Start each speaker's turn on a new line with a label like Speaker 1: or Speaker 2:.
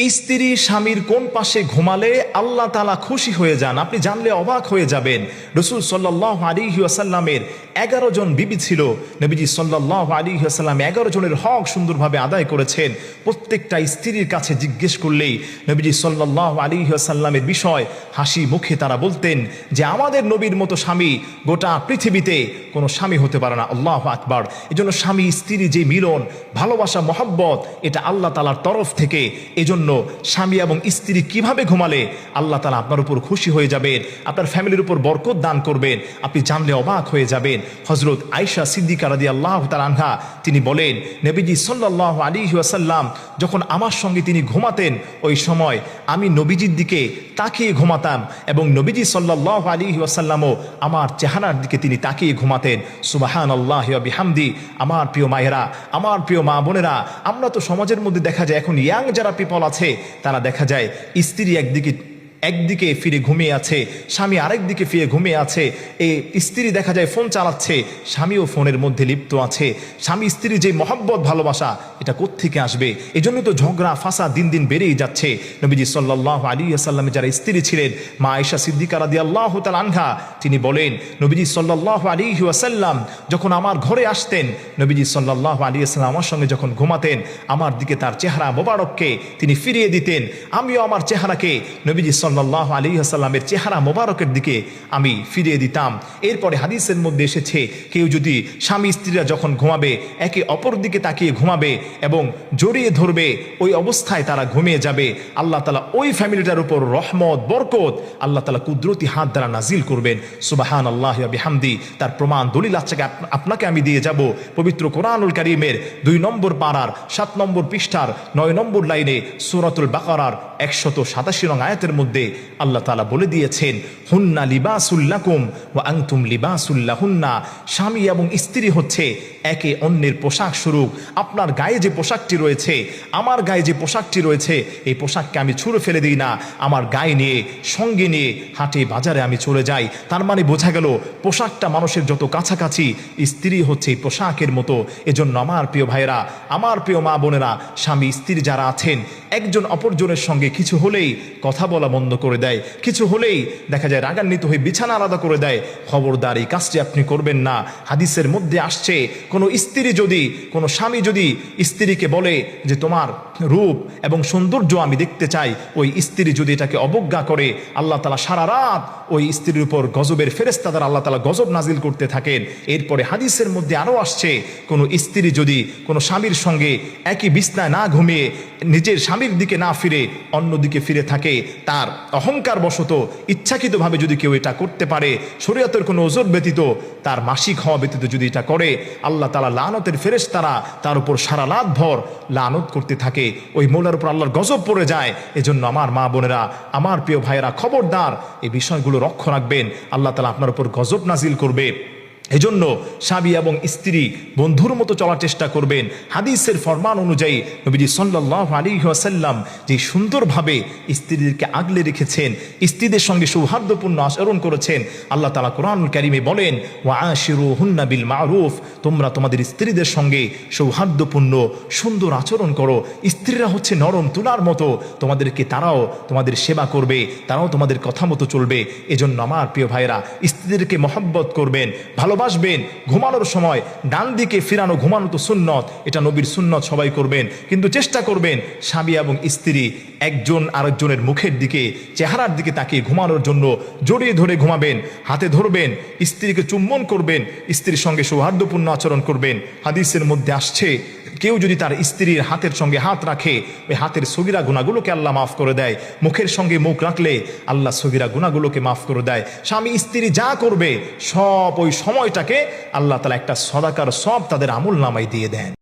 Speaker 1: স্ত্রী স্বামীর কোন পাশে ঘুমালে আল্লাহ তালা খুশি হয়ে যান, আপনি জানলে অবাক হয়ে যাবেন। রসুল সাল্লাহ আলী আসাল্লামের এগারো জন বিবি ছিল। নবীজি সাল্লাহ আলী আসাল্লাম এগারো জনের হক সুন্দরভাবে আদায় করেছেন। প্রত্যেকটা স্ত্রীর কাছে জিজ্ঞেস করলেই নবীজি সাল্লাহ আলী আসাল্লামের বিষয় হাসি মুখে তারা বলতেন যে, আমাদের নবীর মতো স্বামী গোটা পৃথিবীতে কোনো স্বামী হতে পারে না। আল্লাহ আকবার। এজন্য স্বামী স্ত্রী যে মিলন, ভালোবাসা, মহব্বত, এটা আল্লাহ তালার তরফ থেকে। এজন্য স্বামী এবং স্ত্রী কীভাবে ঘুমালে আল্লাহ তালা আপনার উপর খুশি হয়ে যাবেন, আপনার ফ্যামিলির উপর বরকত দান করবেন, আপনি জানলে অবাক হয়ে যাবেন। হজরত আয়সা সিদ্দিকা রাদি আল্লাহ আনহা তিনি বলেন, নবীজি সাল্লাহ আলী ওয়াসাল্লাম যখন আমার সঙ্গে তিনি ঘুমাতেন, ওই সময় আমি নবীজির দিকে তাকিয়ে ঘুমাতাম এবং নবীজি সাল্লাহ আলী ওয়াসাল্লামও আমার চেহারার দিকে তিনি তাকিয়ে ঘুমাতেন। সুবাহান আল্লাহ বিহামদি, আমার প্রিয় মায়েরা, আমার প্রিয় মা বোনেরা, আমরা তো সমাজের মধ্যে দেখা যায় এখন ইয়াং যারা পিপল আছে তারা দেখা যায় স্ত্রী একদিকে একদিকে ফিরে ঘুমিয়ে আছে, স্বামী আরেক দিকে ফিরে ঘুমিয়ে আছে। এই স্ত্রী দেখা যায় ফোন চালাচ্ছে, স্বামীও ফোনের মধ্যে লিপ্ত আছে। স্বামী স্ত্রীর যে মহব্বত, ভালোবাসা, এটা কোত্থেকে আসবে? এই জন্য তো ঝগড়া, ফাঁসা দিন দিন বেড়েই যাচ্ছে। নবীজি সাল্লাহ আলী আসাল্লামের যারা স্ত্রী ছিলেন, মা আয়সা সিদ্দিকা রাদি আল্লাহ তাল আনহা, তিনি বলেন, নবীজি সাল্লাহ আলী আসাল্লাম যখন আমার ঘরে আসতেন, নবীজি সাল্লাহ আলী আসাল্লাম আমার সঙ্গে যখন ঘুমাতেন, আমার দিকে তার চেহারা মোবারককে তিনি ফিরিয়ে দিতেন। আমিও আমার চেহারাকে নবীজি সাল্লাহ আলী আসাল্লামের চেহারা মোবারকের দিকে আমি ফিরিয়ে দিতাম। এরপরে হাদিসের মধ্যে এসেছে, কেউ যদি স্বামী স্ত্রীরা যখন ঘুমাবে, একে অপর দিকে তাকিয়ে ঘুমাবে এবং জড়িয়ে ধরবে, ওই অবস্থায় তারা ঘুমিয়ে যাবে। আল্লাহ তালা ওই ফ্যামিলিটার উপর রহমত, বরকত আল্লাহ তালা কুদরতি হাত দ্বারা নাজিল করবেন। সুবাহান আল্লাহ বিহামদি, তার প্রমাণ, দলিল আচ্ছাকে আপনাকে আমি দিয়ে যাব। পবিত্র কোরআনুল করিমের দুই নম্বর পাড়ার সাত নম্বর পৃষ্ঠার, নয় নম্বর লাইনে সুরাতুল বাকারার একশত সাতাশি রং আয়াতের মধ্যে আল্লাহ তালা বলে দিয়েছেন, হুন্না লিবাসুল্লাকুম ও আংতুম লিবাসুল্লাহ হুন্না স্বামী এবং স্ত্রী হচ্ছে একে অন্যের পোশাক স্বরূপ। আপনার গায়ে যে পোশাকটি রয়েছে, আমার গায়ে যে পোশাকটি রয়েছে, এই পোশাককে আমি ছুঁড়ে ফেলে দিই না। আমার গায়ে নিয়ে, সঙ্গে নিয়ে হাটে বাজারে আমি চলে যাই। তার মানে বোঝা গেল, পোশাকটা মানুষের যত কাছাকাছি, স্ত্রী হচ্ছে পোশাকের মতো। এজন্য আমার প্রিয় ভাইরা আমার প্রিয় মা বোনেরা, স্বামী স্ত্রী যারা আছেন, একজন অপরজনের সঙ্গে কিছু হলেই কথা বলা বন্ধ করে দেয়। কিছু হলেই দেখা যায় রাগান্বিত হয়ে বিছানা আলাদা করে দেয়। খবরদার এই কাজটি আপনি করবেন না। হাদিসের মধ্যে আসছে, কোনো স্ত্রী যদি, কোনো স্বামী যদি স্ত্রীকে বলে যে তোমার রূপ এবং সৌন্দর্য আমি দেখতে চাই, ওই স্ত্রী যদি এটাকে অবজ্ঞা করে, আল্লাহ তালা সারা রাত ওই স্ত্রীর উপর গজবের ফেরেস্তা দ্বারা আল্লাহ তালা গজব নাজিল করতে থাকেন। এরপরে হাদিসের মধ্যে আরও আসছে, কোনো স্ত্রী যদি, কোনো স্বামীর সঙ্গে একই বিছনায় না ঘুমিয়ে নিজের স্বামীর দিকে না ফিরে অন্যদিকে ফিরে থাকে, তার অহংকার বশত ইচ্ছাকৃতভাবে যদি কেউ এটা করতে পারে, শরীয়তের কোনো ওজোর ব্যতীত, তার মাসিক হওয়া ব্যতীত যদি এটা করে, আল্লাহ তালা লানতের ফেরেস তারা তার উপর সারা রাত ভর লানত করতে থাকে। ওই মোলার উপর আল্লাহর গজব পড়ে যায়। এজন্য আমার মা বোনেরা, আমার প্রিয় ভাইয়েরা, খবরদার, এই বিষয়গুলো রক্ষ রাখবেন। আল্লাহ তালা আপনার উপর গজব নাজিল করবে। এজন্য স্বামী এবং স্ত্রী বন্ধুর মতো চলার চেষ্টা করবেন। হাদিসের ফরমান অনুযায়ী নবীজি সাল্লাহ আলী আসাল্লাম যে সুন্দরভাবে স্ত্রীদেরকে আগলে রেখেছেন, স্ত্রীদের সঙ্গে সৌহার্দ্যপূর্ণ আচরণ করেছেন, আল্লাহ তালা কোরআনুল কারিমে বলেন ও আশিরু হুন্না বিল মারুফ তোমরা তোমাদের স্ত্রীদের সঙ্গে সৌহার্দ্যপূর্ণ, সুন্দর আচরণ করো। স্ত্রীরা হচ্ছে নরম তুলার মতো, তোমাদেরকে তারাও তোমাদের সেবা করবে, তারাও তোমাদের কথা মতো চলবে। এজন্য আমার প্রিয় ভাইরা স্ত্রীদেরকে মহব্বত করবেন ভালো ভালোবাসবেন। ঘুমানোর সময় ডান দিকে ফিরানো ঘুমানো তো সুন্নত, এটা নবীর সুন্নত সবাই করবেন। কিন্তু চেষ্টা করবেন স্বামী এবং স্ত্রী একজন আরেকজনের মুখের দিকে, চেহারার দিকে তাকিয়ে ঘুমানোর জন্য জড়িয়ে ধরে ঘুমাবেন, হাতে ধরবেন, স্ত্রীকে চুম্বন করবেন, স্ত্রীর সঙ্গে সৌহার্দ্যপূর্ণ আচরণ করবেন। হাদিসের মধ্যে আসছে কেউ যদি তার স্ত্রীর হাতের সঙ্গে হাত রাখে, ওই হাতের সগিরা গুণাগুলোকে আল্লাহ মাফ করে দেয়। মুখের সঙ্গে মুখ রাখলে আল্লাহ সগিরা গুণাগুলোকে মাফ করে দেয়। স্বামী, স্ত্রী যা করবে, সব ওই সময়টাকে আল্লাহ তালা একটা সদাকার সব তাদের আমুল নামাই দিয়ে দেন।